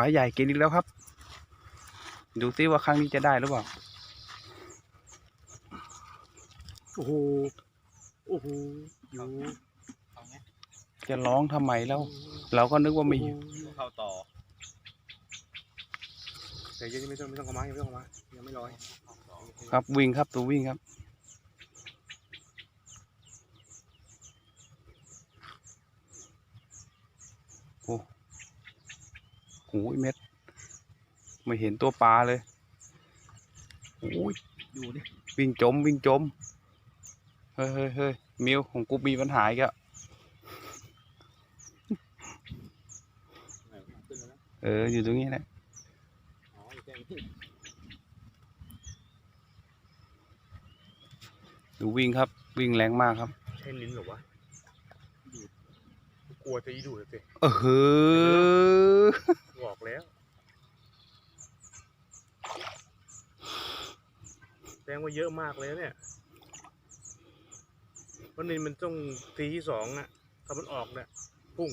ลาใหญ่กินอีกแล้วครับ ดูซิว่าครั้งนี้จะได้หรือเปล่า โอ้โห โอ้โห อยู่เอาไงจะร้องทำไมแล้ว เราก็นึกว่าไม่อยู่เข้าต่อแต่ยังไม่ต้องไม่ต้องเข้ามายังไม่ต้องเข้ามายังไม่ร้อย ครับวิ่งครับตัววิ่งครับโอ้ โหเม็ด ไม่เห็นตัวปลาเลยโอ้ยดูดิวิ่งจมวิ่งจม เฮ้ยเฮ้ยเฮ้ยมิวของกูมีปัญหาอีกอะขึ้นแล้วนะเออ อยู่ตรงนี้แหละอ๋ออยู่แค่นี้ดูวิ่งครับ วิ่งแรงมากครับใช่ลิ้นเหรอวะดูดกลัวจะอีดูดสิเออเฮ้อบอก แล้ว แสดงว่าเยอะมากเลยเนี่ยวันนี้มันต้องทีที่สองอะถ้ามันออกเนี่ยพุ่ง